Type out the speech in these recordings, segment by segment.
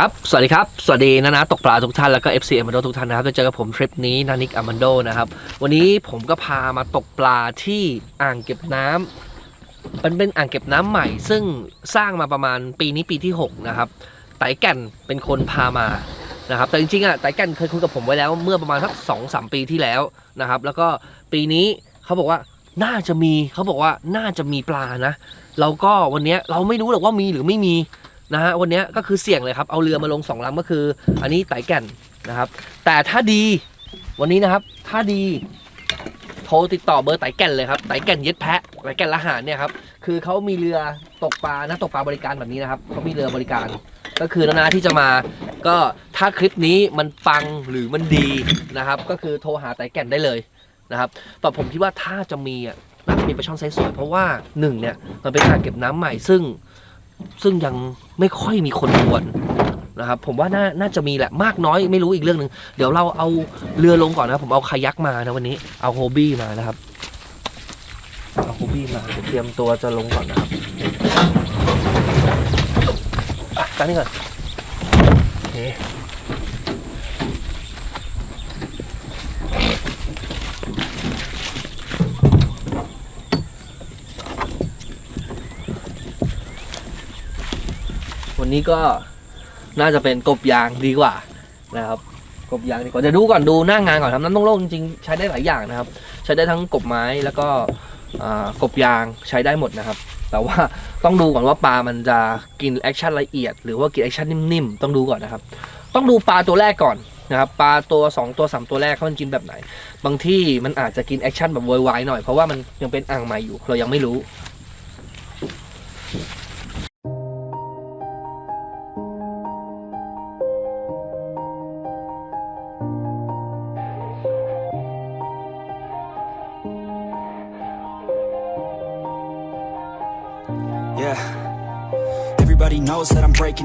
ครับ สวัสดีครับ สวัสดีนะนะตกปลาทุกท่าน แล้วก็ FC อ m ม n d o ทุกท่านนะครับจะเจอกับผมทริปนี้นานิกอ m ม n d o นะครับ วันนี้ผมก็พามาตกปลาที่อ่างเก็บน้ำมันเป็นอ่างเก็บน้ำใหม่ ซึ่งสร้างมาประมาณปีนี้ปีที่ 6 นะครับ ไต่แก่นเป็นคนพามานะครับ แต่จริงๆอะไต่แก่นเคยคุยกับผมไว้แล้วเมื่อประมาณสักสองสามปีที่แล้วนะครับ แล้วก็ปีนี้เขาบอกว่าน่าจะมีเขาบอกว่าน่าจะมีปลานะ เราก็วันนี้เราไม่รู้หรอกว่ามีหรือไม่มี นะฮะวันนี้ก็คือเสี่ยงเลยครับเอาเรือมาลงสองลำก็คือ อันนี้ไต่แก่นนะครับ แต่ถ้าดีวันนี้นะครับ ถ้าดีโทรติดต่อเบอร์ไต่แก่นเลยครับไต่แก่นเย็ดแพะไต่แก่นละหารเนี่ยครับคือเขามีเรือตกปลานะตกปลาบริการแบบนี้นะครับเขามีเรือบริการ ก็คือนานาที่จะมา ก็ถ้าคลิปนี้มันปังหรือมันดีนะครับ ก็คือโทรหาไต่แก่นได้เลยนะครับแต่ผมคิดว่าถ้าจะมีอะน่าจะมีปลาช่อนไซส์สวยเพราะว่าหนึ่งเนี่ยมันเป็นอ่างเก็บน้ำใหม่ซึ่ง ซึ่งยังไม่ค่อยมีคนชวนนะครับผมว่าน่าน่าจะมีแหละมากน้อยไม่รู้อีกเรื่องหนึ่งเดี๋ยวเราเอาเรือลงก่อนนะผมเอาคายักมานะวันนี้เอาโฮบี้มานะครับเอาโฮบี้มาเตรียมตัวจะลงก่อนนะครับกันนี่ก่อนโอเค วันนี้ก็น่าจะเป็นกบยางดีกว่านะครับ กบยางดีกว่าเดี๋ยวดูก่อนดูหน้างานก่อนครับน้ำต้องโลกจริงๆใช้ได้หลายอย่างนะครับ ใช้ได้ทั้งกบไม้แล้วก็กบยางใช้ได้หมดนะครับ แต่ว่าต้องดูก่อนว่าปลามันจะกินแอคชั่นละเอียด หรือว่ากินแอคชั่นนิ่มๆต้องดูก่อนนะครับ ต้องดูปลาตัวแรกก่อนนะครับปลาตัว 2 ตัว 3 ตัวแรกเขามันกินแบบไหน บางที่มันอาจจะกินแอคชั่นแบบโวยวายหน่อยเพราะว่ามันยังเป็นอ่างใหม่อยู่เรายังไม่รู้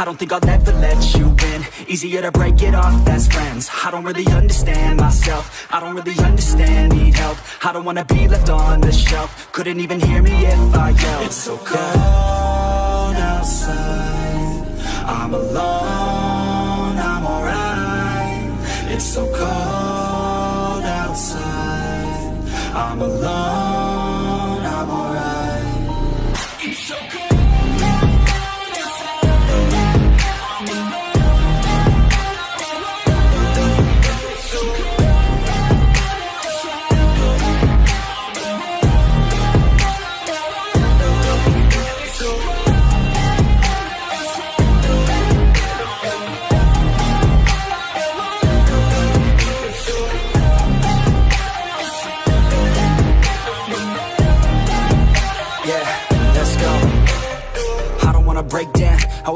I don't think I'll ever let you in. Easier to break it off best friends. I don't really understand myself. I don't really understand, need help. I don't wanna be left on the shelf. Couldn't even hear me if I yelled. It's so cold outside. I'm alone, I'm alright. It's so cold outside. I'm alone,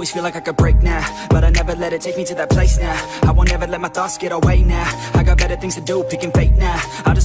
Always feel like I could break now, but I never let it take me to that place now. I won't ever let my thoughts get away now. I got better things to do, picking fate now. I just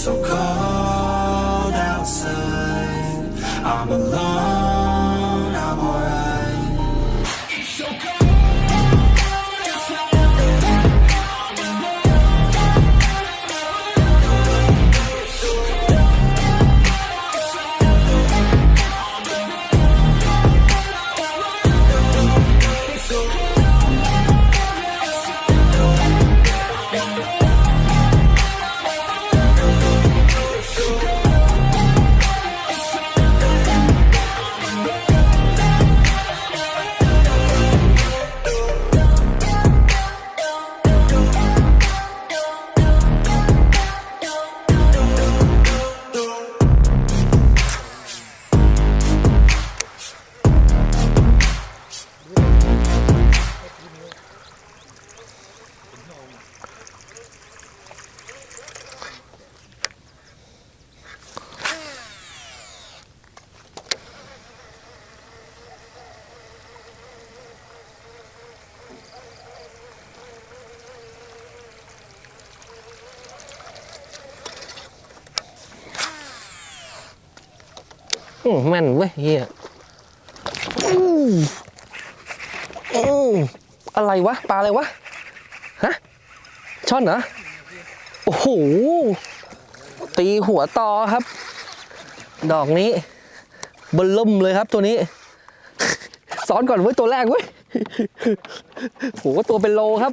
so cold outside. I'm alone, อื้อแม่นเว้ยเฮียอู้อู้อะไรวะ ปลาอะไรวะ ฮะ ช่อนเหรอ โอ้โห ตีหัวต่อครับ ดอกนี้บลล่มเลยครับตัวนี้ ซ้อนก่อนเว้ยตัวแรกเว้ยโหตัวเป็นโลครับ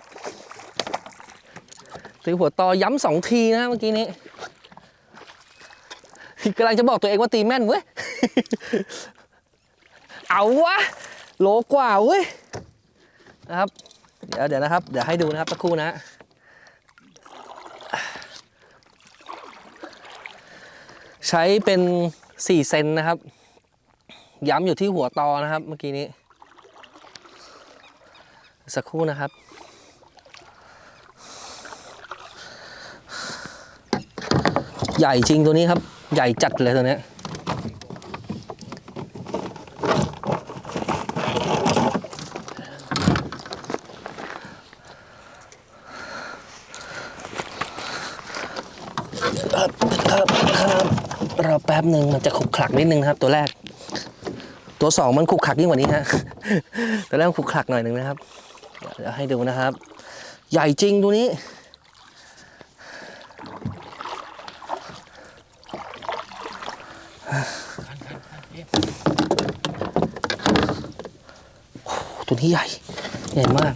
ตีหัวต่อย้ำสองทีนะเมื่อกี้นี้ กำลังจะบอกตัวเองว่าตีแม่นเว้ย เอาวะโลกว่าเว้ยนะครับ เดี๋ยวเดี๋ยวนะครับ เดี๋ยวให้ดูนะครับสักครู่นะ ใช้เป็น4เซนนะครับ ย้ำอยู่ที่หัวตอนะครับ เมื่อกี้นี้ สักครู่นะครับใหญ่จริงตัวนี้ครับ ใหญ่จัดเลยตัวนี้ครับครับครับรอแป๊บหนึ่งมันจะขุกขลักนิดนึงนะครับตัวแรก ตัวสองมันขุกขลักยิ่งกว่านี้ฮะตัวแรกขุกขลักหน่อยหนึ่งนะครับเดี๋ยวให้ดูนะครับ ใหญ่จริงตัวนี้ ตัวนี้ใหญ่ ใหญ่มาก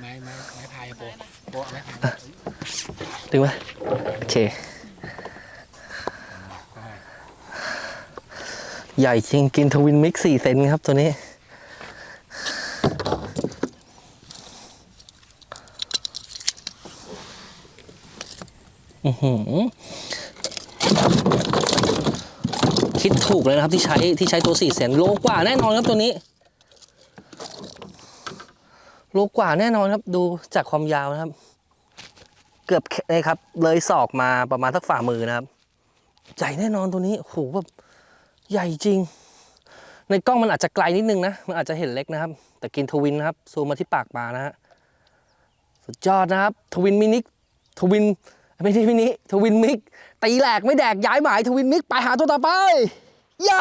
ไม้ไม้ไม้พายโปโปะไม้พาย ถึงไหมโอเค ใหญ่จริงกินทวินมิกสี่เซนครับตัวนี้อือหือคิดถูกเลยนะครับที่ใช้ที่ใช้ตัวสี่เซนโลกว่าแน่นอนครับตัวนี้โลกว่าแน่นอนครับดูจากความยาวนะครับ เกือบนะครับ เลยศอกมาประมาณสักฝ่ามือนะครับ ใหญ่แน่นอนตัวนี้โหแบบ ใหญ่จริง ในกล้องมันอาจจะไกลนิดนึงนะ มันอาจจะเห็นเล็กนะครับ แต่กินทวินนะครับ ซูมมาที่ปากปลานะฮะ สุดยอดนะครับ ทวินมินิกทวินไม่ใช่มินิทวินมิก ตีแหลกไม่แดกย้ายหมายทวินมิกไปหาตัวต่อไป ย่า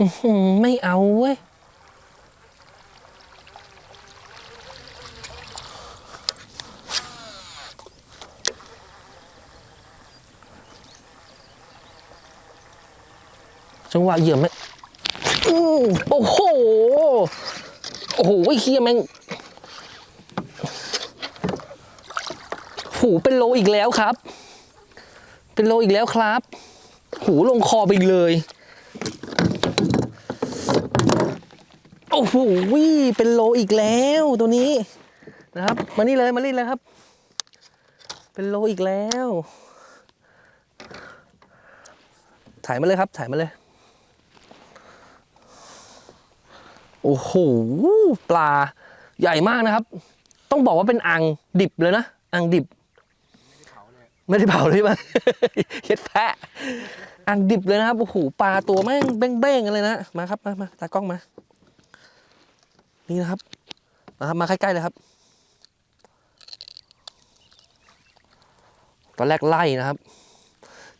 อื้อหือไม่เอาเว้ย จังหวะเหยื่อไม่อื้โอ้โห โอ้โหไอ้เฮียแม่งหูเป็นโลอีกแล้วครับ เป็นโลอีกแล้วครับ หูลงคอไปอีกเลย อ้โหเป็นโลอีกแล้วตัวนี้นะครับ มานี่เลยมานี่เลยครับ เป็นโลอีกแล้ว ถ่ายมาเลยครับ ถ่ายมาเลย โอ้โหปลาใหญ่มากนะครับ ต้องบอกว่าเป็นอ่างดิบเลยนะอ่างดิบ ไม่ได้เผาเลยมั้ยเฮ็ดแพะอ่างดิบเลยนะครับโอ้โหปลาตัวแม่งเบ้งๆกันเลยนะมาครับมามาตากล้องมา นี่นะครับมาครับมาใกล้ๆเลยครับ ตอนแรกไล่นะครับ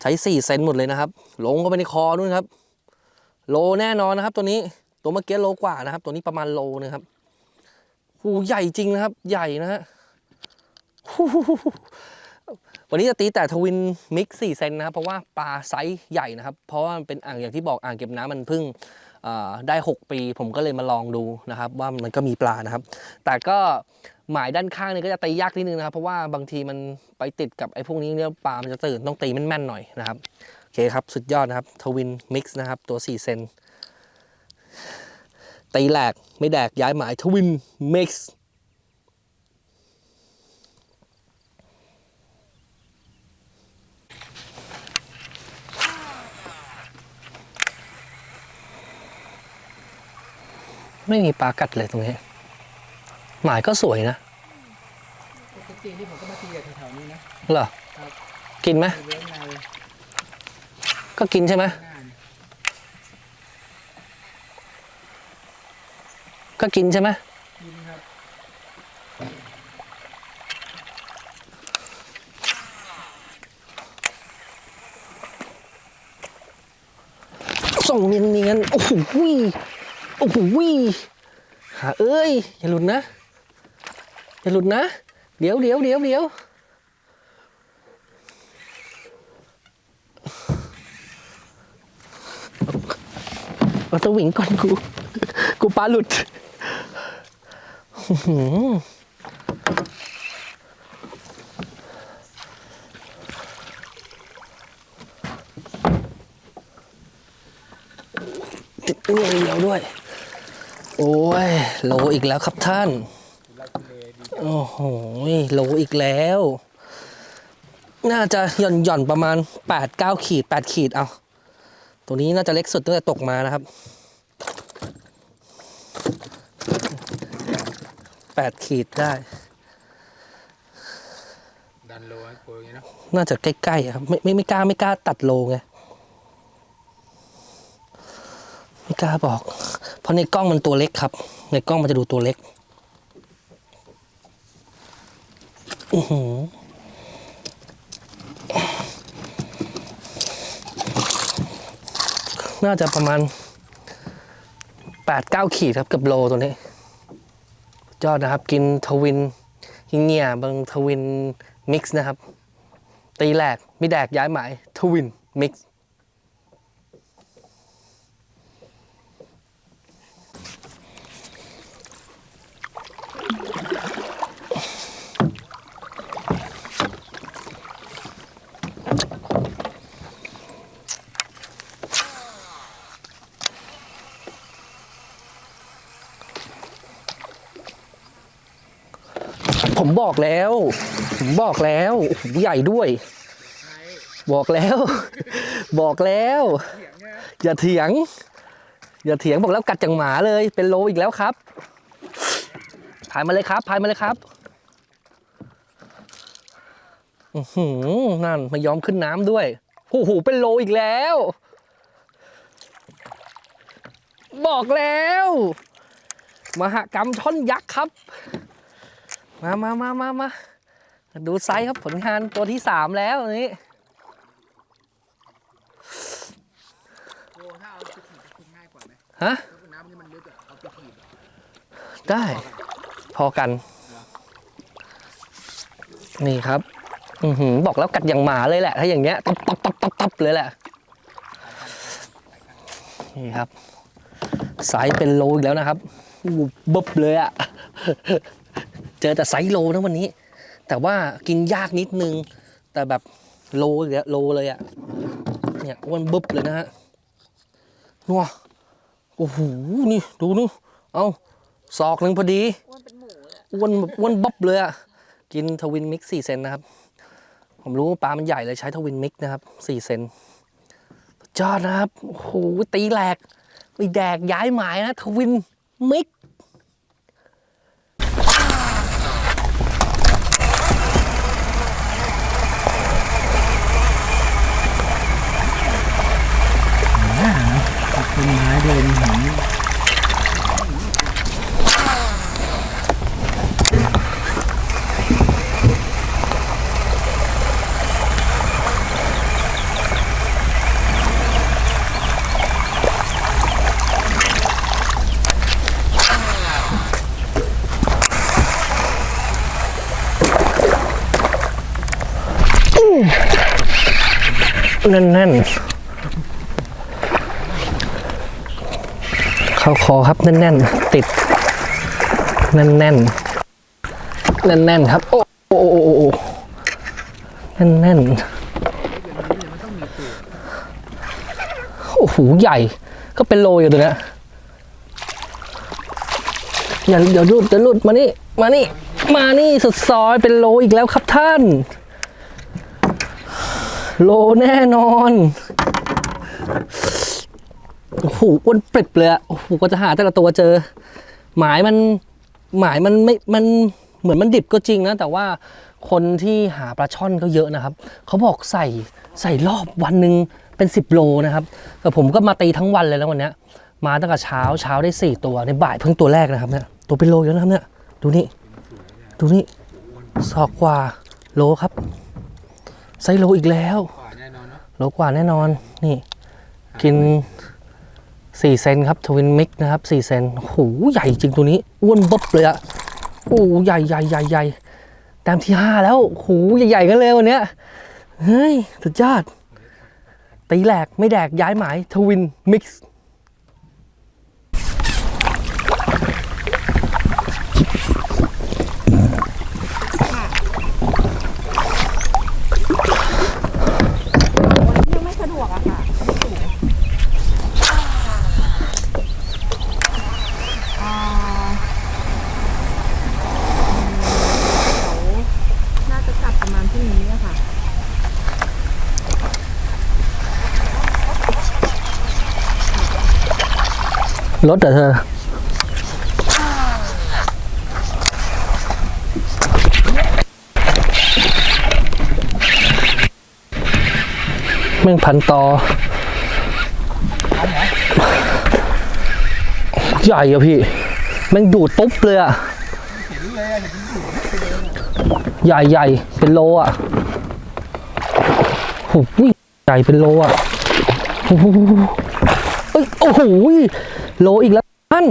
ใช้สี่เซนหมดเลยนะครับ ลงเข้าไปในคอนู่นครับ โลแน่นอนนะครับ ตัวนี้ตัวเมื่อกี้โลกว่านะครับ ตัวนี้ประมาณโลนะครับหูใหญ่จริงนะครับ ใหญ่นะฮะวันนี้จะตีแต่ทวินมิกสี่เซนนะครับ เพราะว่าปลาไซส์ใหญ่นะครับ เพราะว่ามันเป็นอ่างอย่างที่บอกอ่างเก็บน้ำมันพิ่ง ได้ 6 ปี ผมก็เลยมาลองดูนะครับ ว่ามันก็มีปลานะครับ แต่ก็หมายด้านข้างนี่ก็จะตียากนิดนึงนะครับ เพราะว่าบางทีมันไปติดกับไอ้พวกนี้เนี่ยปลามันจะตื่นต้องตีแม่นๆหน่อยนะครับโอเคครับสุดยอดนะครับทวินมิกซ์นะครับตัว 4 เซนตีแหลกไม่แดกย้ายหมายทวินมิกซ์ ไม่มีปลากัดเลยตรงนี้ หมายก็สวยนะปกติที่ผมก็มาตีแถวๆนี้นะเหรอครับกินไหมในเวิร์กในก็กินใช่ไหมหน้าเนี่ยก็กินใช่ไหมกินครับส่งเนียนเนียนๆโอ้โหวิ โอ้โหวิหาเอ้ย อย่าหลุดนะ อย่าหลุดนะ เดี๋ยวเดี๋ยวเดี๋ยวเดี๋ยวเอาสวิงก่อนกู กูปลาหลุดอื้อหือติดเงี้ยเดียวด้วย โอ้ย โลอีกแล้วครับท่านทุลักทุเลดีโอ้โหโลอีกแล้ว น่าจะหย่อนหย่อนๆประมาณ8 9ขีด8ขีดเอาตัวนี้น่าจะเล็กสุดตั้งแต่ตกมานะครับ8ขีดได้ดันโลให้โปรอย่างนี้เนอะน่าจะใกล้ๆอะครับไม่ไม่ไม่กล้าไม่กล้าตัดโลไงไม่กล้าบอก เพราะในกล้องมันตัวเล็กครับ ในกล้องมันจะดูตัวเล็กอือหือน่าจะประมาณแปดเก้าขีดครับกับโลตัวนี้ยอดนะครับ กินทวินฮิงเงียบางทวินมิกซ์นะครับ ตีแหลก มีแดกย้ายหมาย ทวินมิกซ์ ผมบอกแล้ว ผมบอกแล้วใหญ่ด้วย บอกแล้ว บอกแล้ว อย่าเถียง อย่าเถียงบอกแล้วกัดจังหมาเลย เป็นโลอีกแล้วครับพายมาเลยครับพายมาเลยครับอือหือนั่นไม่ยอมขึ้นน้ำด้วยโอ้โหเป็นโลอีกแล้ว บอกแล้ว มหากรรมช่อนยักษ์ครับ มามามามามาดูไซส์ครับผลงานตัวที่สามแล้วอันนี้โปรถ้าเอาจุดหีบจะคุมง่ายกว่าไหมฮะถ้าน้ำนี่มันลึกอะเอาจุดหีบอะได้ พอกัน นี่ครับ อือหือบอกแล้วกัดอย่างหมาเลยแหละ ถ้าอย่างเงี้ยตับตับตับตับตับเลยแหละ นี่ครับไซส์เป็นโลอีกแล้วนะครับอู้บึบเลยอะ เจอแต่ไซส์โลนะวันนี้ แต่ว่ากินยากนิดนึง แต่แบบโลอีกแล้วโลเลยอะเนี่ยอ้วนบึบเลยนะฮะนัวโอ้โหนี่ดูนู่เอาศอกหนึ่งพอดีอ้วนเป็นหมูเลยอะอ้วนแบบอ้วนบ๊บเลยอะกินทวินมิกสี่เซนนะครับ ผมรู้ว่าปลามันใหญ่เลยใช้ทวินมิกนะครับสี่เซนสุดยอดนะครับโอ้โหตีแหลกไปแดกย้ายหมายนะทวินมิกซ์ ต้นไม้เดินหิน แน่นแน่นเข้าคอครับแน่นแน่นๆติด แน่นแน่นแน่นแน่นๆ ครับ โอ้โอ้โอ้โอ้แน่นแน่นโอ้โห ใหญ่ ก็เป็นโลอยู่ตัวเนี้ยอย่าเดี๋ยวรุดเดี๋ยวรุดมานี่ มานี่ มานี่สุดซอยเป็นโลอีกแล้วครับท่าน โลแน่นอนโอ้โหอ้วนปริบเลยอะโอ้โหก็จะหาแต่ละตัวเจอ หมายมันหมายมันไม่มันเหมือนมันดิบก็จริงนะ แต่ว่าคนที่หาปลาช่อนก็เยอะนะครับ เขาบอกใส่ใส่รอบวันหนึ่งเป็น10โลนะครับแต่ผมก็มาตีทั้งวันเลยแล้ววันเนี้ยมาตั้งแต่เช้าเช้าได้ 4 ตัวในบ่ายเพิ่งตัวแรกนะครับเนี่ยตัวเป็นโลแล้วนะครับเนี่ยดูนี่ ดูนี่ศอกกว่าโลครับ ไซส์โลอีกแล้วขวาแน่นอนเนาะโลกว่าแน่นอนนี่ กิน 4 เซนครับทวินมิกนะครับ 4 เซนโอ้โหใหญ่จริงตัวนี้ อ้วนบ๊บเลยอะโอ้โหใหญ่ใหญ่ใหญ่ใหญ่แต้มที่ 5 แล้วโอ้โหใหญ่ๆกันเลยวันเนี้ยเฮ้ยสุดยอดตีแหลกไม่แดกย้ายหมายทวินมิกซ์ ยังไม่สะดวกอะค่ะอ่าเดี๋ยวน่าจะกลับประมาณพรุ่งนี้อะค่ะ รถเหรอเธอแม่งพันตอใหญ่อะพี่แม่งดูดปุ๊บเลยอะใหญ่ใหญ่เป็นโลอะโอ้โหใหญ่เป็นโลอะโอ้โหยโอ้โห โลอีกแล้วท่าน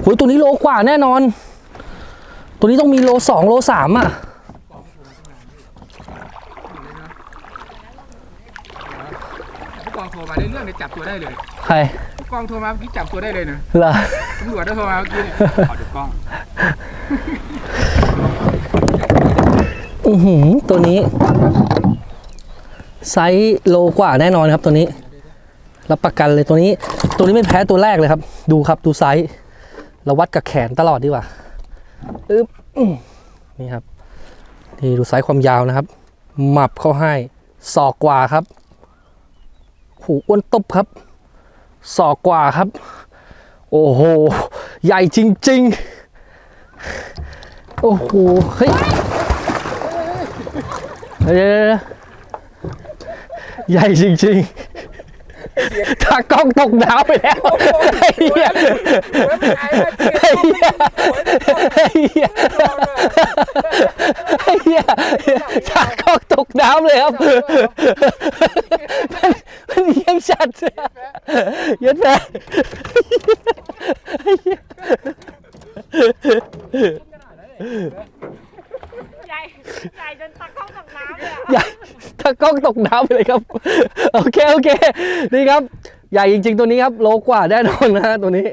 โหยตัวนี้โลกว่าแน่นอน ตัวนี้ต้องมีโลสองโลสามอะผู้กองโทรมาได้เรื่องเลยจับตัวได้เลยใครผู้กองโทรมาเมื่อกี้จับตัวได้เลยนะเหรอตำรวจได้โทรมาเมื่อกี้เนี่ยขอดูกล้องอือหือตัวนี้ไซส์โลกว่าแน่นอนครับตัวนี้ รับประกันเลยตัวนี้ ตัวนี้ไม่แพ้ตัวแรกเลยครับ ดูครับดูไซส์เราวัดกับแขนตลอดดีกว่าอึ๊บนี่ครับนี่ดูไซส์ความยาวนะครับหมับเข้าให้ศอกกว่าครับหูอ้วนตบครับศอกกว่าครับ โอ้โห ใหญ่จริง ๆ โอ้โหเฮ้ยเดี๋ยวเดี๋ยวเดี๋ยวใหญ่จริง ๆ ถ้ากล้องตกน้ำไปแล้วไอ้เหี้ยไอ้เหี้ยไอ้เหี้ยไอ้เหี้ยถ้ากล้องตกน้ำเลยครับมันมันยังชัดยัดแม่ใหญ่ใหญ่จนตะเข้ากับน้ำเลยอะ ใหญ่ถ้าก ล้องตกน้ำไปเลยครับ โอเคโอเค นี่ครับ ใหญ่จริง ๆ ตัวนี้ครับ โลกว่าแน่นอนนะฮะตัวนี้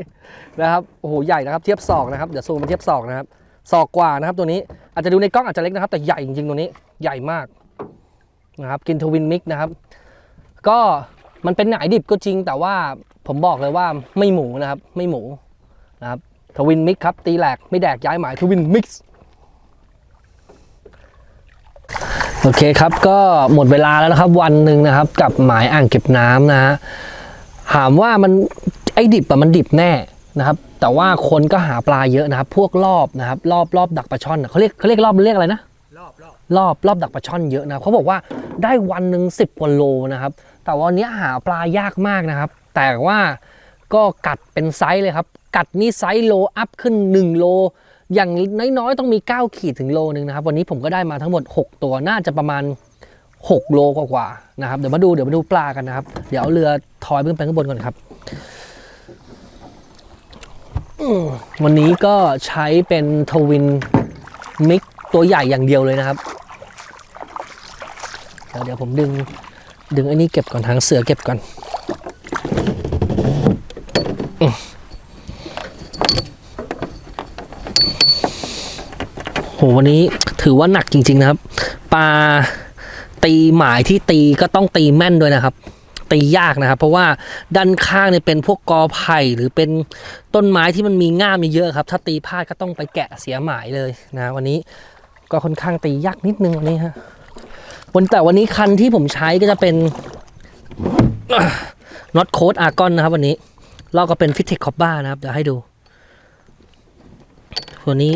นะครับ โอ้โห ใหญ่นะครับ เทียบศอกนะครับ เดี๋ยวซูมมาเทียบศอกนะครับ ศอกกว่านะครับตัวนี้ อาจจะดูในกล้องอาจจะเล็กนะครับ แต่ใหญ่จริงๆตัวนี้ ใหญ่มากนะครับ กินทวินมิกนะครับ ก็มันเป็นหนายดิบก็จริง แต่ว่าผมบอกเลยว่าไม่หมูนะครับ ไม่หมูนะครับ ทวินมิกครับ ตีแหลกไม่แดกย้ายหมายทวินมิกซ์ โอเคครับก็หมดเวลาแล้วนะครับวันหนึ่งนะครับ กับหมายอ่างเก็บน้ำนะฮะถามว่ามันไอ้ดิบอะมันดิบแน่นะครับ แต่ว่าคนก็หาปลาเยอะนะครับ พวกรอบนะครับ รอบรอบดักปลาช่อนเขาเรียกเขาเรียกรอบเรียกอะไรนะรอบรอบรอบรอบดักปลาช่อนเยอะนะเขาบอกว่าได้วันหนึ่งสิบกว่าโลนะครับ แต่วันนี้หาปลายากมากนะครับ แต่ว่าก็กัดเป็นไซส์เลยครับ กัดนี่ไซส์โลอัพขึ้น1โล อย่างน้อยๆ ต้องมี 9 ขีดถึงโลนึงนะครับ วันนี้ผมก็ได้มาทั้งหมด 6 ตัวน่าจะประมาณ 6 โลกว่าๆนะครับ เดี๋ยวมาดูเดี๋ยวมาดูปลากันนะครับ เดี๋ยวเอาเรือทอยขึ้นไปข้างบนก่อนครับ วันนี้ก็ใช้เป็นทวินมิกตัวใหญ่อย่างเดียวเลยนะครับ เดี๋ยวผมดึงดึงไอ้นี่เก็บก่อนทางเสือเก็บก่อนอืมโห วันนี้ถือว่าหนักจริง ๆ นะครับ ปลาตีหมายที่ตีก็ต้องตีแม่นด้วยนะครับ ตียากนะครับ เพราะว่าด้านข้างเนี่ยเป็นพวกกอไผ่หรือเป็นต้นไม้ที่มันมีง่ามเยอะครับ ถ้าตีพลาดก็ต้องไปแกะเสียหมายเลยนะ วันนี้ก็ค่อนข้างตียากนิดนึงวันนี้ฮะวันแต่วันนี้คันที่ผมใช้ก็จะเป็นน็อตโค้ดอาร์กอนนะครับ วันนี้ลอกก็เป็นฟิตเทคคอบบ้านะครับเดี๋ยวให้ดูตัวนี้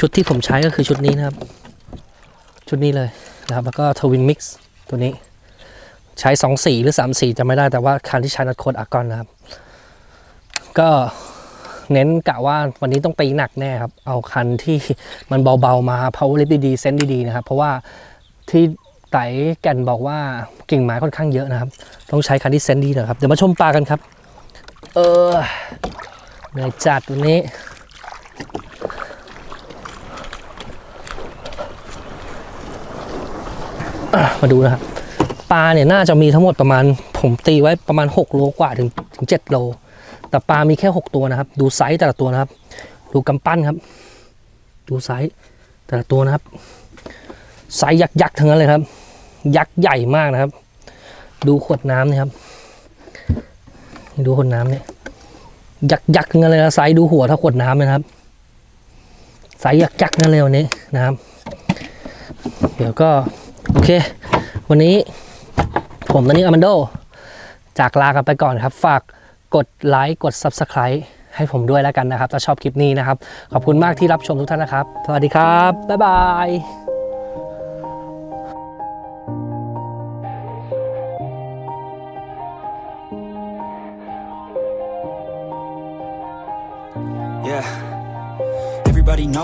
ชุดที่ผมใช้ก็คือชุดนี้นะครับ ชุดนี้เลยนะครับ แล้วก็ทวินมิกซ์ตัวนี้ ใช้สองสีหรือสามสีจะไม่ได้แต่ว่าคันที่ใช้นัดโคดอากอนนะครับ ก็เน้นกะว่าวันนี้ต้องตีหนักแน่ครับ เอาคันที่มันเบาๆมา power lift ดีๆเซนดีๆนะครับ เพราะว่าที่ไต่แก่นบอกว่ากิ่งไม้ค่อนข้างเยอะนะครับ ต้องใช้คันที่เซนดีหนะครับ เดี๋ยวมาชมปลากันครับ เออเหนื่อยจัดวันนี้ อะ มาดูนะครับปลาเนี่ยน่าจะมีทั้งหมดประมาณ ผมตีไว้ประมาณ 6 โลกว่าถึงถึง7โล แต่ปลามีแค่ 6 ตัวนะครับ ดูไซส์แต่ละตัวนะครับ ดูกำปั้นครับ ดูไซส์แต่ละตัวนะครับ ไซส์ยักษ์ยักษ์ทั้งนั้นเลยครับ ยักษ์ใหญ่มากนะครับ ดูขวดน้ำนะครับ ดูขวดน้ำเนี่ยยักษ์ยักษ์ทั้งนั้นเลยนะไซส์ดูหัวเท่าขวดน้ำเลยนะครับ ไซส์ยักษ์ยักษ์นั่นเลยวันนี้นะครับ เดี๋ยวก็ โอเค วันนี้ผมตอนนี้อแมนโด จากลากันไปก่อนครับ ฝากกดไลค์กด Subscribe ให้ผมด้วยแล้วกันนะครับ ถ้าชอบคลิปนี้นะครับ ขอบคุณมากที่รับชมทุกท่านนะครับ สวัสดีครับ บ๊ายบาย